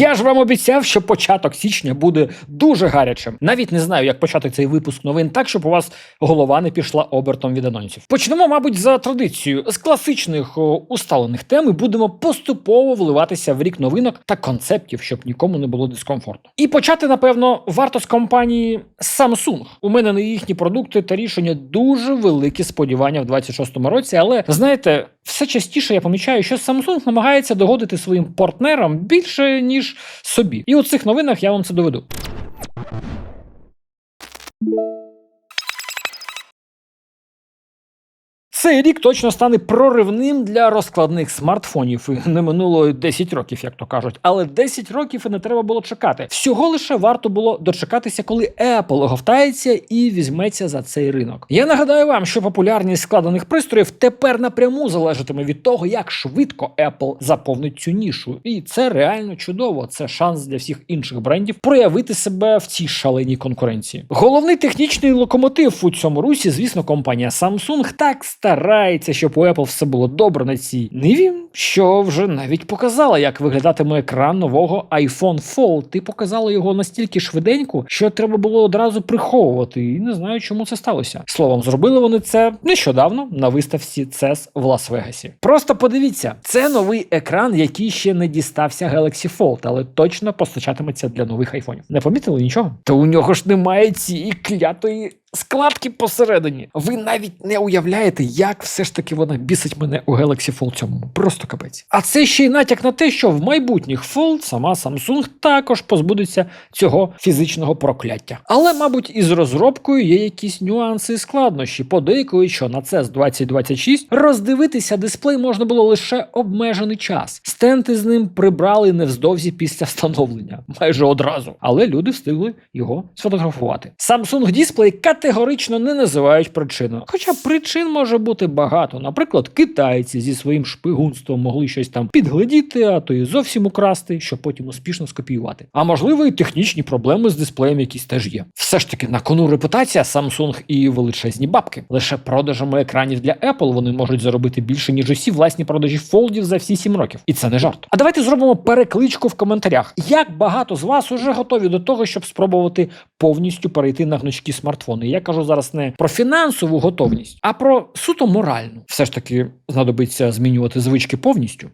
Я ж вам обіцяв, що початок січня буде дуже гарячим. Навіть не знаю, як почати цей випуск новин так, щоб у вас голова не пішла обертом від анонсів. Почнемо, мабуть, за традицією з класичних усталених тем і будемо поступово вливатися в рік новинок та концептів, щоб нікому не було дискомфорту. І почати, напевно, варто з компанії Samsung. У мене на їхні продукти та рішення дуже великі сподівання в 26-му році, але знаєте, все частіше я помічаю, що Samsung намагається догодити своїм партнерам більше ніж собі. І у цих новинах я вам це доведу. Цей рік точно стане проривним для розкладних смартфонів. Не минуло 10 років, як то кажуть. Але 10 років і не треба було чекати. Всього лише варто було дочекатися, коли Apple оговтається і візьметься за цей ринок. Я нагадаю вам, що популярність складених пристроїв тепер напряму залежатиме від того, як швидко Apple заповнить цю нішу. І це реально чудово. Це шанс для всіх інших брендів проявити себе в цій шаленій конкуренції. Головний технічний локомотив у цьому русі, звісно, компанія Samsung так старається, щоб у Apple все було добре на цій ниві, що вже навіть показала, як виглядатиме екран нового iPhone Fold. Ти показала його настільки швиденько, що треба було одразу приховувати. І не знаю, чому це сталося. Словом, зробили вони це нещодавно на виставці CES в Лас-Вегасі. Просто подивіться, це новий екран, який ще не дістався Galaxy Fold, але точно постачатиметься для нових айфонів. Не помітили нічого? Та у нього ж немає цієї клятої складки посередині. Ви навіть не уявляєте, як все ж таки вона бісить мене у Galaxy Fold цьому. Просто капець. А це ще й натяк на те, що в майбутніх Fold сама Samsung також позбудеться цього фізичного прокляття. Але, мабуть, із розробкою є якісь нюанси і складнощі. Подейкують, що на CES 2026 роздивитися дисплей можна було лише обмежений час. Стенти з ним прибрали невздовзі після встановлення, майже одразу. Але люди встигли його сфотографувати. Samsung Display категорично не називають причину. Хоча причин може бути багато. Наприклад, китайці зі своїм шпигунством могли щось там підглядіти, а то і зовсім украсти, щоб потім успішно скопіювати. А можливо, і технічні проблеми з дисплеєм якісь теж є. Все ж таки на кону репутація Samsung і величезні бабки. Лише продажами екранів для Apple вони можуть заробити більше ніж усі власні продажі фолдів за всі 7 років. І це не жарт. А давайте зробимо перекличку в коментарях. Як багато з вас уже готові до того, щоб спробувати повністю перейти на гнучкі смартфони? Я кажу зараз не про фінансову готовність, а про суто моральну. Все ж таки знадобиться змінювати звички повністю.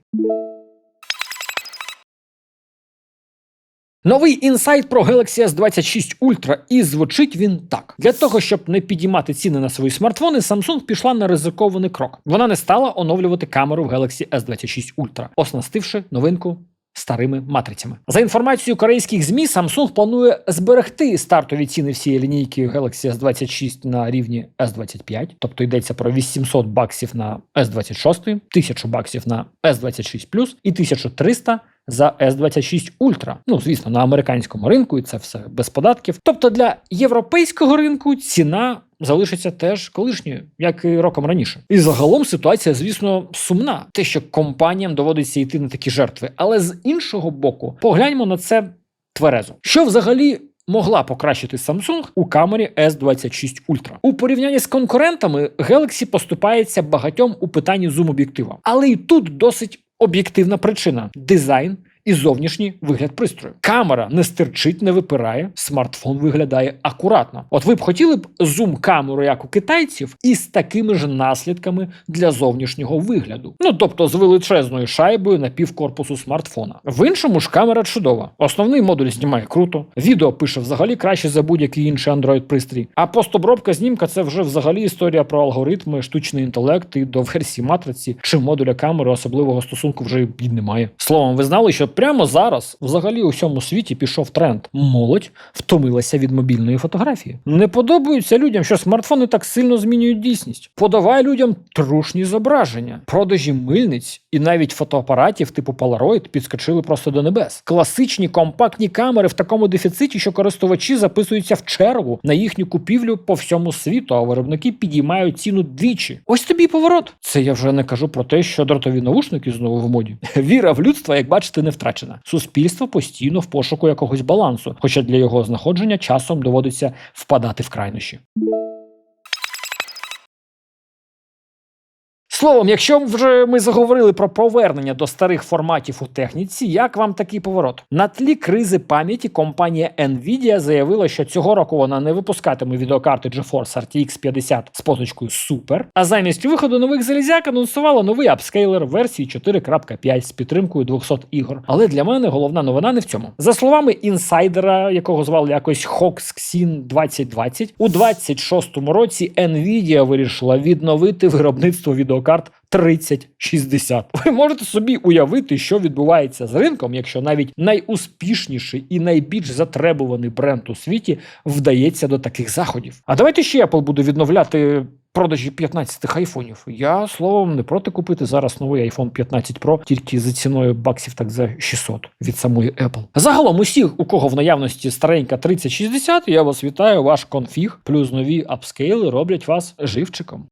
Новий інсайт про Galaxy S26 Ultra, і звучить він так: для того, щоб не підіймати ціни на свої смартфони, Samsung пішла на ризикований крок. Вона не стала оновлювати камеру в Galaxy S26 Ultra, оснастивши новинку. Старими матрицями за інформацією корейських змі, Samsung планує зберегти стартові ціни всієї лінійки Galaxy S26 на рівні S25, тобто йдеться про 800 баксів на S26, 1000 баксів на S26 і 1300 за S26 Ultra. Ну, звісно, на американському ринку, і це все без податків. Тобто для європейського ринку ціна залишиться теж колишньою, як і роком раніше. І загалом ситуація, звісно, сумна. Те, що компаніям доводиться йти на такі жертви. Але з іншого боку, погляньмо на це тверезо. Що взагалі. Могла покращити Samsung у камері S26 Ultra. У порівнянні з конкурентами Galaxy поступається багатьом у питанні зум-об'єктива. Але і тут досить об'єктивна причина дизайн і зовнішній вигляд пристрою. Камера не стирчить, не випирає, смартфон виглядає акуратно. От ви б хотіли б зум-камеру, як у китайців, із такими ж наслідками для зовнішнього вигляду. Ну тобто з величезною шайбою на півкорпусу смартфона. В іншому ж камера чудова. Основний модуль знімає круто, відео пише взагалі краще за будь-який інший Android пристрій. А постобробка знімка це вже взагалі історія про алгоритми, штучний інтелект і до версії матриці чи модуля камери особливого стосунку вже і немає. Словом, ви знали, що прямо зараз взагалі у всьому світі пішов тренд. Молодь втомилася від мобільної фотографії. Не подобається людям, що смартфони так сильно змінюють дійсність. Подавай людям трушні зображення, продажі мильниць і навіть фотоапаратів типу Polaroid підскочили просто до небес. Класичні компактні камери в такому дефіциті, що користувачі записуються в чергу на їхню купівлю по всьому світу, а виробники підіймають ціну двічі. Ось тобі поворот. Це я вже не кажу про те, що дротові наушники знову в моді. Віра в людство, як бачите, не втрачена. Суспільство постійно в пошуку якогось балансу, хоча для його знаходження часом доводиться впадати в крайнощі. Словом, якщо вже ми заговорили про повернення до старих форматів у техніці, як вам такий поворот? На тлі кризи пам'яті компанія Nvidia заявила, що цього року вона не випускатиме відеокарти GeForce RTX 50 з позначкою Super, а замість виходу нових залізяк анонсувала новий апскейлер версії 4.5 з підтримкою 200 ігор. Але для мене головна новина не в цьому. За словами інсайдера, якого звали якось Hoxxin 2020, у 26-му році Nvidia вирішила відновити виробництво відеокарт 3060. Ви можете собі уявити, що відбувається з ринком, якщо навіть найуспішніший і найбільш затребуваний бренд у світі вдається до таких заходів. А давайте ще Apple буде відновляти. Продажі 15 айфонів. Я словом не проти купити зараз новий iPhone 15 Pro тільки за ціною баксів так за 600 від самої Apple. Загалом усіх, у кого в наявності старенька 3060, я вас вітаю. Ваш конфіг плюс нові апскейли роблять вас живчиком.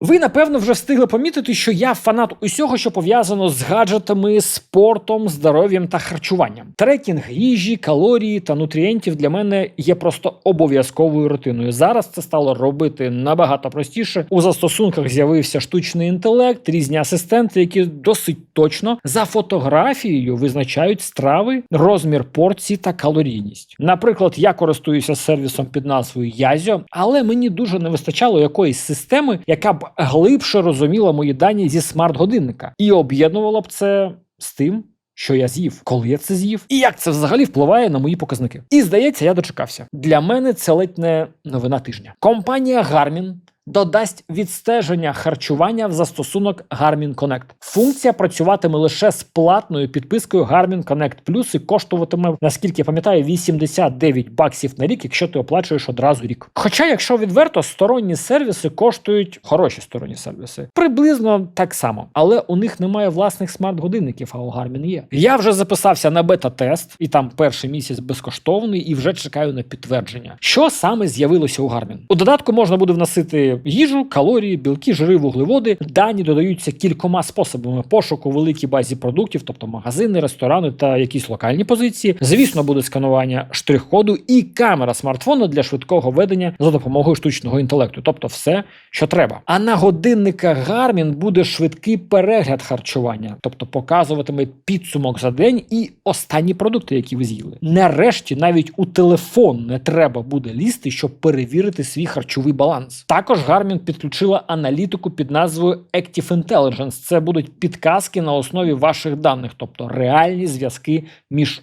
Ви напевно вже встигли помітити, що я фанат усього, що пов'язано з гаджетами, спортом, здоров'ям та харчуванням. Трекінг їжі, калорії та нутрієнтів для мене є просто обов'язковою рутиною. Зараз це стало робити набагато простіше. У застосунках з'явився штучний інтелект, різні асистенти, які досить точно за фотографією визначають страви, розмір порцій та калорійність. Наприклад, я користуюся сервісом під назвою Язьо, але мені дуже не вистачало якоїсь системи, яка б глибше розуміла мої дані зі смарт-годинника і об'єднувала б це з тим. Що я з'їв, коли я це з'їв, і як це взагалі впливає на мої показники? І здається, я дочекався. Для мене це ледь не новина тижня. Компанія Garmin додасть відстеження харчування в застосунок Garmin Connect. Функція працюватиме лише з платною підпискою Garmin Connect Plus і коштуватиме, наскільки я пам'ятаю, 89 баксів на рік, якщо ти оплачуєш одразу рік. Хоча, якщо відверто, сторонні сервіси коштують хороші сторонні сервіси, приблизно так само, але у них немає власних смарт-годинників, а у Garmin є. Я вже записався на бета-тест, і там перший місяць безкоштовний, і вже чекаю на підтвердження. Що саме з'явилося у Garmin? У додатку можна буде вносити їжу, калорії, білки, жири, вуглеводи. Дані додаються кількома способами пошуку великій базі продуктів, тобто магазини, ресторани та якісь локальні позиції. Звісно, буде сканування штрих-коду і камера смартфона для швидкого ведення за допомогою штучного інтелекту, тобто все, що треба. А на годинниках Garmin буде швидкий перегляд харчування, тобто показуватиме підсумок за день і останні продукти, які ви з'їли. Нарешті навіть у телефон не треба буде лізти, щоб перевірити свій харчовий баланс. Також Garmin підключила аналітику під назвою Active Intelligence. Це будуть підказки на основі ваших даних, тобто реальні зв'язки між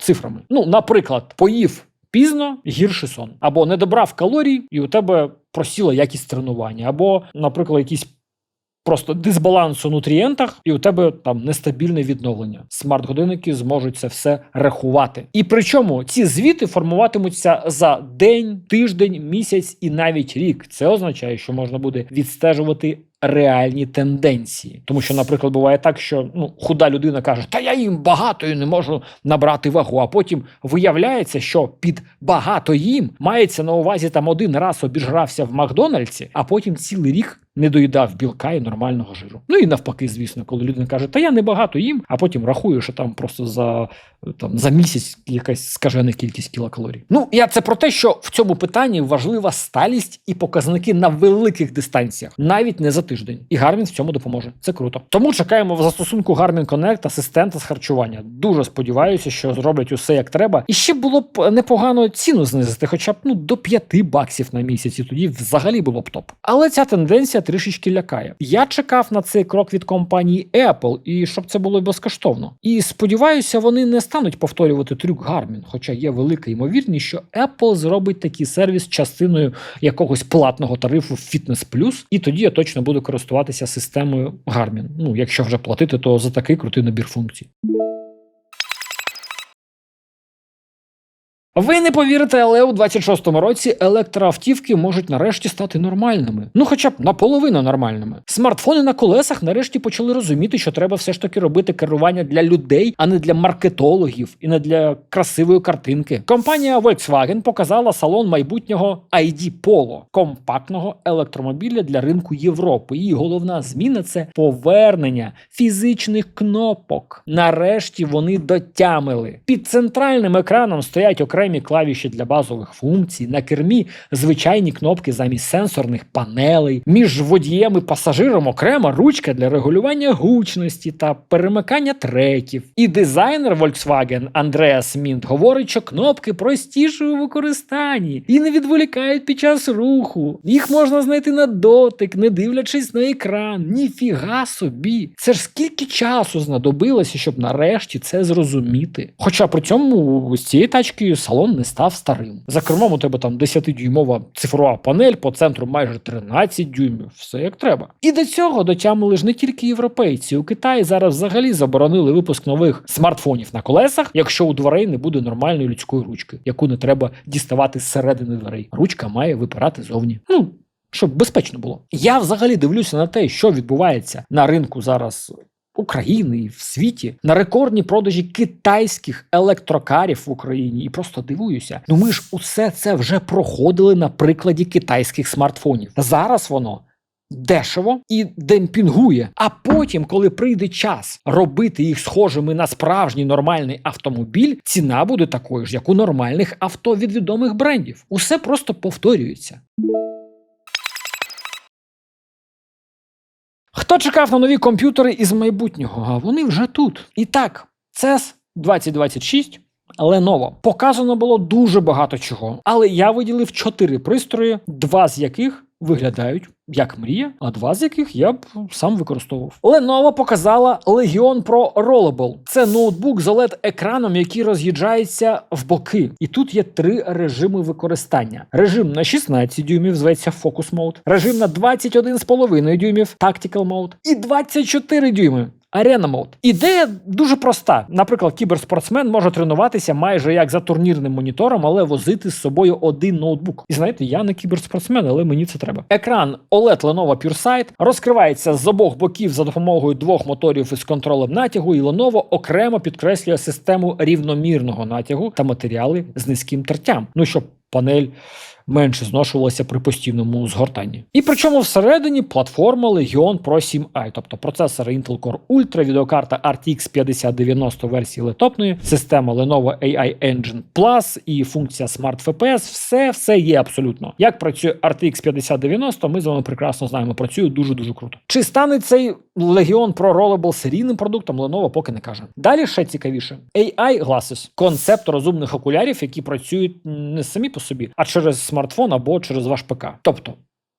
цифрами. Ну, наприклад, поїв. Пізно гірший сон, або не добрав калорій, і у тебе просіла якість тренування, або, наприклад, якісь просто дисбаланс у нутрієнтах, і у тебе там нестабільне відновлення. Смарт-годинники зможуть це все рахувати. І причому ці звіти формуватимуться за день, тиждень, місяць і навіть рік. Це означає, що можна буде відстежувати. Реальні тенденції, тому що, наприклад, буває так, що ну худа людина каже: Та я їм багато і не можу набрати вагу. А потім виявляється, що під багато їм мається на увазі там один раз обіжрався в Макдональдсі, а потім цілий рік не доїдав білка і нормального жиру. Ну і навпаки, звісно, коли людина каже, та я не багато їм, а потім рахую, що там просто за там за місяць якась скажена кількість кілокалорій. Ну я це про те, що в цьому питанні важлива сталість і показники на великих дистанціях, навіть не за тиждень. І Garmin в цьому допоможе. Це круто. Тому чекаємо в застосунку Garmin Connect асистента з харчування. Дуже сподіваюся, що зроблять усе як треба. І ще було б непогано ціну знизити, хоча б ну до 5 баксів на місяць, і тоді взагалі було б топ. Але ця тенденція трішечки лякає. Я чекав на цей крок від компанії Apple, і щоб це було безкоштовно. І сподіваюся, вони не стануть повторювати трюк Гармін, хоча є велика ймовірність, що Apple зробить такий сервіс частиною якогось платного тарифу Fitness Plus, і тоді я точно буду користуватися системою Гармін. Ну, якщо вже платити, то за такий крутий набір функцій. Ви не повірите, але у 26-му році електроавтівки можуть нарешті стати нормальними. Ну, хоча б наполовину нормальними. Смартфони на колесах нарешті почали розуміти, що треба все ж таки робити керування для людей, а не для маркетологів і не для красивої картинки. Компанія Volkswagen показала салон майбутнього ID Polo – компактного електромобіля для ринку Європи. І головна зміна це повернення фізичних кнопок. Нарешті вони дотямили. Під центральним екраном стоять окремі окремі клавіші для базових функцій, на кермі звичайні кнопки замість сенсорних панелей, між водієм і пасажиром окрема ручка для регулювання гучності та перемикання треків. І дизайнер Volkswagen Андреас Мінт говорить, що кнопки простіші у використанні і не відволікають під час руху. Їх можна знайти на дотик, не дивлячись на екран. Ніфіга собі. Це ж скільки часу знадобилося, щоб нарешті це зрозуміти. Хоча при цьому з цієї тачки салон не став старим. За кермом у тебе там 10-дюймова цифрова панель, по центру майже 13 дюймів, все як треба. І до цього дотямили ж не тільки європейці. У Китаї зараз взагалі заборонили випуск нових смартфонів на колесах, якщо у дверей не буде нормальної людської ручки, яку не треба діставати зсередини дверей. Ручка має випирати зовні. Ну. Щоб безпечно було. Я взагалі дивлюся на те, що відбувається на ринку зараз України і в світі на рекордні продажі китайських електрокарів в Україні і просто дивуюся. Ну ми ж усе це вже проходили на прикладі китайських смартфонів. Зараз воно. Дешево і демпінгує. А потім, коли прийде час робити їх схожими на справжній нормальний автомобіль, ціна буде такою ж, як у нормальних авто від відомих брендів. Усе просто повторюється. Хто чекав на нові комп'ютери із майбутнього? А вони вже тут. І так, CES 2026 Lenovo. Показано було дуже багато чого, але я виділив чотири пристрої, два з яких виглядають як мрія, а два з яких я б сам використовував. Lenovo показала Legion Pro Rollable. Це ноутбук з oled екраном, який роз'їжджається в боки. І тут є три режими використання: режим на 16 дюймів, зветься Focus Mode, режим на 21,5 дюймів Tactical Mode і 24 дюйми. Arena Mode. Ідея дуже проста. Наприклад, кіберспортсмен може тренуватися майже як за турнірним монітором, але возити з собою один ноутбук. І знаєте, я не кіберспортсмен, але мені це треба. Екран OLED Lenovo PureSight розкривається з обох боків за допомогою двох моторів із контролем натягу, і Lenovo окремо підкреслює систему рівномірного натягу та матеріали з низьким тертям. Ну щоб панель менше зношувалася при постійному згортанні. І причому всередині платформа Legion Pro 7i, тобто процесори Intel Core Ultra, відеокарта RTX 5090 версії летопної, система Lenovo AI Engine Plus і функція Smart FPS, все все є абсолютно. Як працює RTX 5090, ми з вами прекрасно знаємо. Працює дуже-дуже круто. Чи стане цей Legion Pro Rollable серійним продуктом, Lenovo поки не каже. Далі ще цікавіше: AI Glasses – концепт розумних окулярів, які працюють не самі по собі, а через смартфон або через ваш ПК. Тобто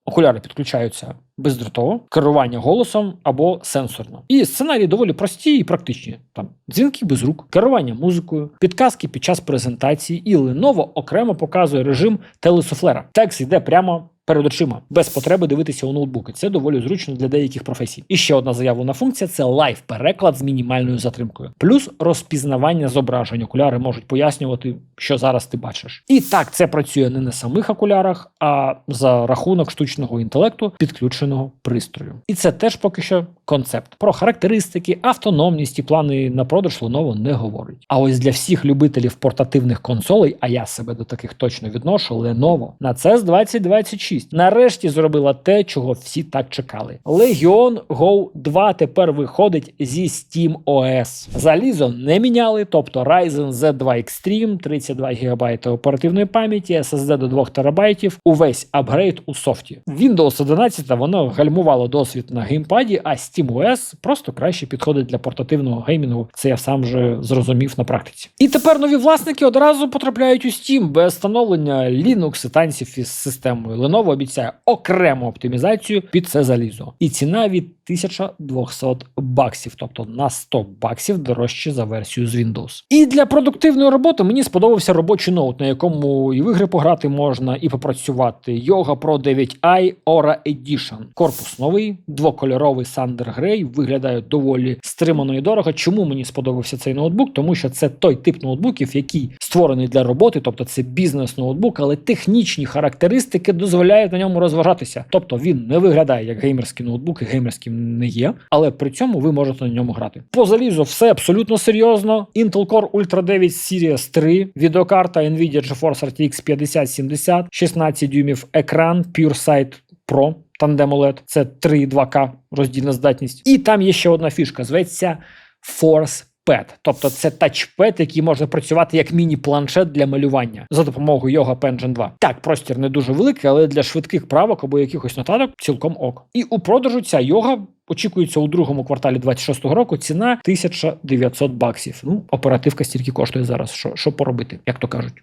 окуляри підключаються бездротово, керування голосом або сенсорно. І сценарії доволі прості і практичні. Там дзвінки без рук, керування музикою, підказки під час презентації, і Lenovo окремо показує режим телесуфлера. Текст йде прямо. Перед очима без потреби дивитися у ноутбуки. Це доволі зручно для деяких професій. І ще одна заявлена функція це лайв переклад з мінімальною затримкою, плюс розпізнавання зображень. Окуляри можуть пояснювати, що зараз ти бачиш. І так це працює не на самих окулярах, а за рахунок штучного інтелекту підключеного пристрою. І це теж поки що концепт. Про характеристики, автономність і плани на продаж Lenovo не говорить. А ось для всіх любителів портативних консолей, а я себе до таких точно відношу, Lenovo на CES 2026 нарешті зробила те, чого всі так чекали. Legion Go 2 тепер виходить зі Steam OS. Залізо не міняли, тобто Ryzen Z2 Extreme, 32 ГБ оперативної пам'яті, SSD до 2 ТБ, увесь апгрейд у софті. Windows 11 воно гальмувало досвід на геймпаді, а SteamOS просто краще підходить для портативного геймінгу. Це я сам вже зрозумів на практиці. І тепер нові власники одразу потрапляють у Steam без встановлення Linux і танців із системою. Lenovo обіцяє окрему оптимізацію під це залізо. І ціна від 1200 баксів, тобто на 100 баксів дорожче за версію з Windows. І для продуктивної роботи мені сподобався робочий ноут, на якому і в ігри пограти можна, і попрацювати. Yoga Pro 9i Aura Edition. Корпус новий, двокольоровий Thunder Grey, виглядає доволі стримано і дорого. Чому мені сподобався цей ноутбук? Тому що це той тип ноутбуків, який створений для роботи, тобто це бізнес-ноутбук, але технічні характеристики дозволяють на ньому розважатися. Тобто він не виглядає як геймерський ноутбук, і геймерським не є, але при цьому ви можете на ньому грати. По залізу все абсолютно серйозно. Intel Core Ultra 9 Series 3, відеокарта Nvidia GeForce RTX 5070, 16 дюймів екран, PureSight Pro. Tandem OLED, це 3,2К роздільна здатність. І там є ще одна фішка, зветься Force Pad. тобто це тачпед, який може працювати як міні-планшет для малювання за допомогою Yoga Pen Gen 2. Так, простір не дуже великий, але для швидких правок або якихось нотаток цілком ок. І у продажу ця йога очікується у другому кварталі 26-го року. Ціна 1900 баксів. Ну, оперативка стільки коштує зараз. Що, що поробити, як то кажуть.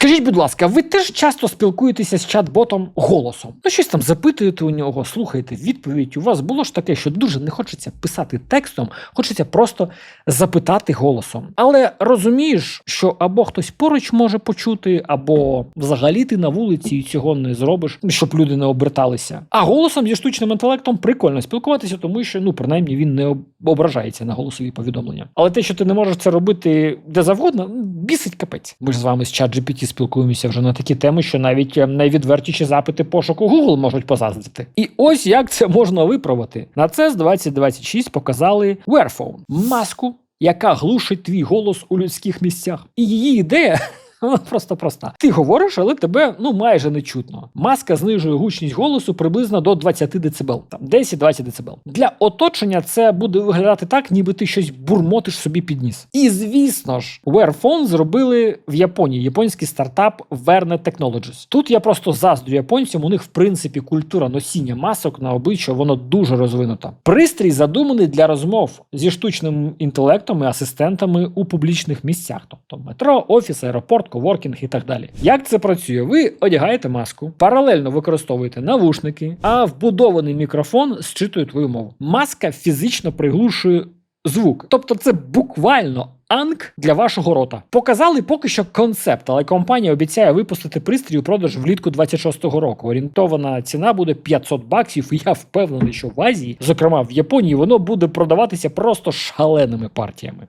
Скажіть, будь ласка, ви теж часто спілкуєтеся з чат-ботом голосом? Ну, щось там запитуєте у нього, слухаєте відповідь. У вас було ж таке, що дуже не хочеться писати текстом, хочеться просто запитати голосом. Але розумієш, що або хтось поруч може почути, або взагалі ти на вулиці і цього не зробиш, щоб люди не оберталися. А голосом зі штучним інтелектом прикольно спілкуватися, тому що ну принаймні він не ображається на голосові повідомлення. Але те, що ти не можеш це робити де завгодно, бісить капець. Ми ж з вами з чат GPT спілкуємося вже на такі теми, що навіть е, найвідвертіші запити пошуку Google можуть позаздрити. І ось як це можна виправити. На з 2026 показали Wearphone – маску, яка глушить твій голос у людських місцях. І її ідея. Просто проста. Ти говориш, але тебе ну майже не чутно. Маска знижує гучність голосу приблизно до 20 дБ, там 10-20 дБ. Для оточення це буде виглядати так, ніби ти щось бурмотиш собі під ніс. І звісно ж, Wearphone зробили в Японії японський стартап Verne Technologies. Тут я просто заздрю японцям. У них в принципі культура носіння масок на обличчя, воно дуже розвинута. Пристрій задуманий для розмов зі штучним інтелектом і асистентами у публічних місцях, тобто метро, офіс, аеропорт, коворкінг і так далі. Як це працює? Ви одягаєте маску, паралельно використовуєте навушники, а вбудований мікрофон зчитує твою мову. Маска фізично приглушує звук, тобто це буквально. Анк для вашого рота показали поки що концепт, але компанія обіцяє випустити пристрій у продаж влітку 26-го року. Орієнтована ціна буде 500 баксів. І я впевнений, що в Азії, зокрема в Японії, воно буде продаватися просто шаленими партіями.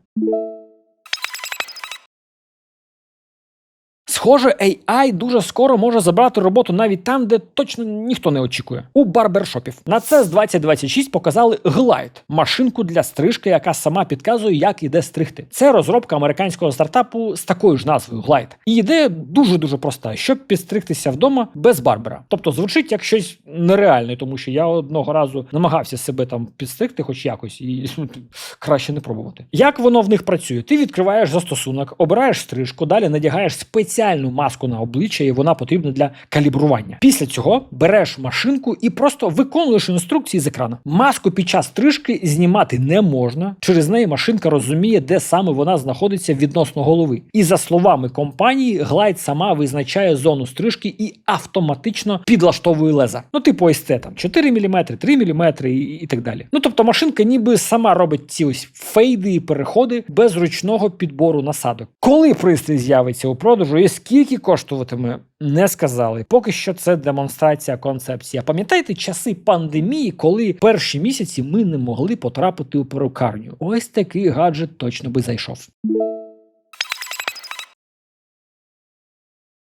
Схоже, AI дуже скоро може забрати роботу навіть там, де точно ніхто не очікує. У барбершопів на з 2026 показали Glide – машинку для стрижки, яка сама підказує, як іде стригти. Це розробка американського стартапу з такою ж назвою Glide. І ідея дуже дуже проста: щоб підстригтися вдома без барбера. Тобто звучить як щось нереальне, тому що я одного разу намагався себе там підстригти, хоч якось, і ну, краще не пробувати. Як воно в них працює? Ти відкриваєш застосунок, обираєш стрижку, далі надягаєш спеціальну маску на обличчя, і вона потрібна для калібрування. Після цього береш машинку і просто виконуєш інструкції з екрану. Маску під час стрижки знімати не можна. Через неї машинка розуміє, де саме вона знаходиться відносно голови. І за словами компанії, Glide сама визначає зону стрижки і автоматично підлаштовує леза. Ну, типу, ось це там 4 мм, 3 мм і, і так далі. Ну тобто машинка ніби сама робить ці ось фейди і переходи без ручного підбору насадок. Коли пристрій з'явиться у продажу і скільки коштуватиме, не сказали. Поки що це демонстрація концепції. Пам'ятаєте часи пандемії, коли перші місяці ми не могли потрапити у перукарню? Ось такий гаджет точно би зайшов.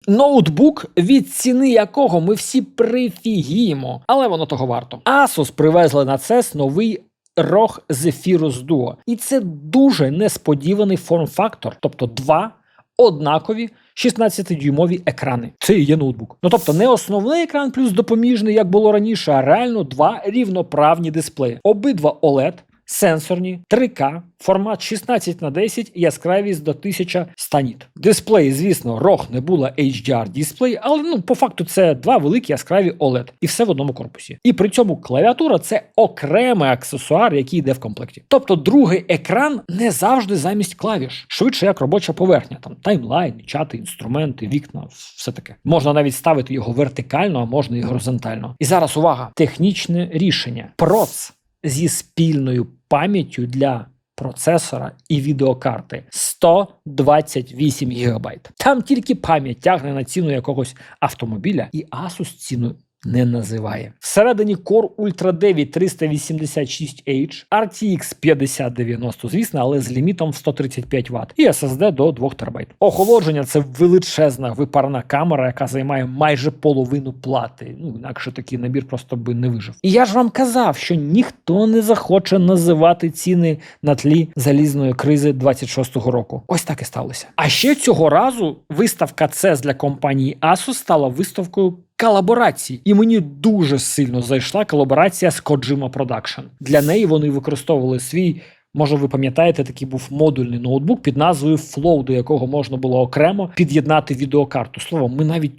Ноутбук, від ціни якого ми всі прифігіємо, але воно того варто. Asus привезли на CES новий ROG Zephyrus Duo. І це дуже несподіваний форм-фактор, тобто два однакові 16-дюймові екрани. Це і є ноутбук. Ну тобто не основний екран плюс допоміжний, як було раніше, а реально два рівноправні дисплеї. Обидва OLED, сенсорні, 3К, формат 16 на 10 яскравість до 1100 ніт. Дисплей, звісно, ROG не була HDR дисплей, але ну по факту це два великі яскраві OLED і все в одному корпусі. І при цьому клавіатура це окремий аксесуар, який йде в комплекті. Тобто другий екран не завжди замість клавіш, швидше як робоча поверхня, там таймлайн, чати, інструменти, вікна, все таке. Можна навіть ставити його вертикально, а можна і горизонтально. І зараз увага! Технічне рішення. Проц зі спільною пам'яттю для процесора і відеокарти 128 ГБ. Там тільки пам'ять тягне на ціну якогось автомобіля, і Asus ціну не називає. Всередині Core Ultra 9 386H, RTX 5090, звісно, але з лімітом в 135 Вт і SSD до 2 ТБ. Охолодження це величезна випарна камера, яка займає майже половину плати. Ну інакше такий набір просто би не вижив. І я ж вам казав, що ніхто не захоче називати ціни на тлі залізної кризи 26-го року. Ось так і сталося. А ще цього разу виставка CES для компанії Asus стала виставкою колаборацій. І мені дуже сильно зайшла колаборація з Kojima Production. Для неї вони використовували свій. Може, ви пам'ятаєте, такий був модульний ноутбук під назвою Flow, до якого можна було окремо під'єднати відеокарту. Словом, ми навіть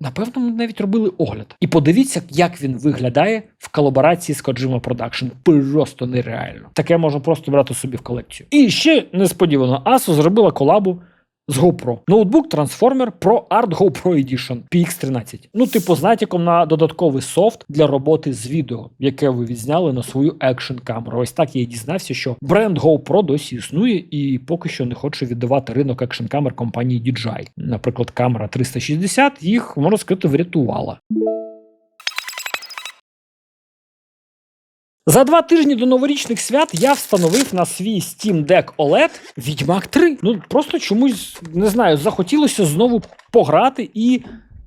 напевно ми навіть робили огляд. І подивіться, як він виглядає в колаборації з Kojima Production. Просто нереально. Таке можна просто брати собі в колекцію. І ще несподівано, Asus зробила колабу з GoPro. Ноутбук Transformer Pro Art GoPro Edition PX13. Ну, типу, з натяком на додатковий софт для роботи з відео, яке ви відзняли на свою екшн камеру. Ось так я дізнався, що бренд GoPro досі існує і поки що не хоче віддавати ринок екшн камер компанії DJI. Наприклад, камера 360 їх можна сказати врятувала. За два тижні до новорічних свят я встановив на свій Steam Deck OLED Відьмак 3. Ну просто чомусь не знаю, захотілося знову пограти і.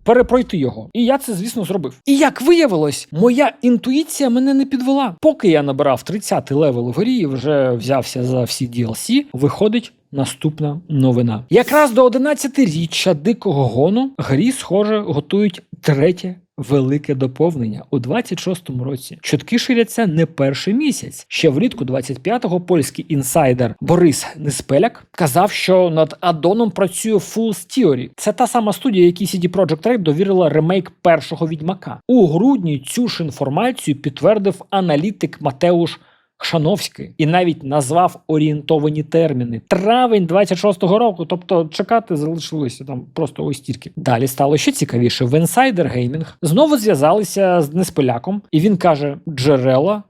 Перепройти його, і я це, звісно, зробив. І як виявилось, моя інтуїція мене не підвела. Поки я набирав 30-й левел в грі і вже взявся за всі DLC, виходить наступна новина. Якраз до 11-річчя дикого гону грі, схоже, готують третє велике доповнення у 26-му році. Чутки ширяться не перший місяць. Ще влітку 25-го польський інсайдер Борис Неспеляк казав, що над аддоном працює Fool's Theory. Це та сама студія, якій CD Projekt Red довірила ремейк першого відьмака. У грудні цю ж інформацію підтвердив аналітик Матеуш. Шановський і навіть назвав орієнтовані терміни травень 26-го року. Тобто чекати залишилося там просто ось тільки. Далі стало ще цікавіше. В Insider Gaming знову зв'язалися з несполяком, і він каже: джерела.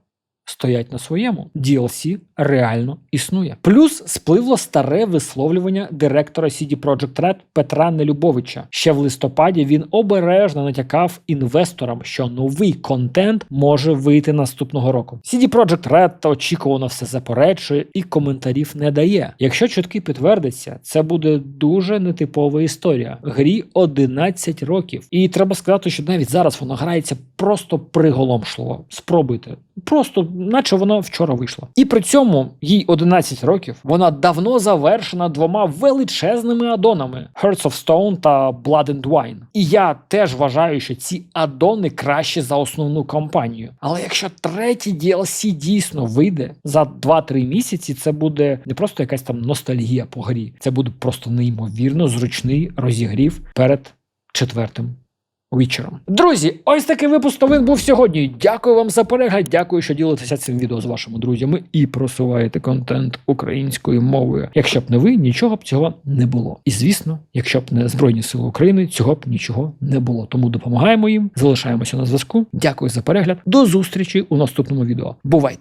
Стоять на своєму DLC реально існує. Плюс спливло старе висловлювання директора CD Projekt Red Петра Нелюбовича. Ще в листопаді він обережно натякав інвесторам, що новий контент може вийти наступного року. CD Projekt Red очікувано все заперечує і коментарів не дає. Якщо чутки підтвердиться, це буде дуже нетипова історія. Грі 11 років, і треба сказати, що навіть зараз вона грається просто приголомшливо. Спробуйте. Просто, наче вона вчора вийшла. І при цьому їй 11 років. Вона давно завершена двома величезними адонами: Hearts of Stone та Blood and Wine. І я теж вважаю, що ці адони краще за основну кампанію. Але якщо третій DLC дійсно вийде за 2-3 місяці, це буде не просто якась там ностальгія по грі, це буде просто неймовірно зручний розігрів перед четвертим Вічером. Друзі, ось такий випуск новин був сьогодні. Дякую вам за перегляд. Дякую, що ділитеся цим відео з вашими друзями і просуваєте контент українською мовою. Якщо б не ви, нічого б цього не було. І звісно, якщо б не Збройні Сили України, цього б нічого не було. Тому допомагаємо їм, залишаємося на зв'язку. Дякую за перегляд. До зустрічі у наступному відео. Бувайте!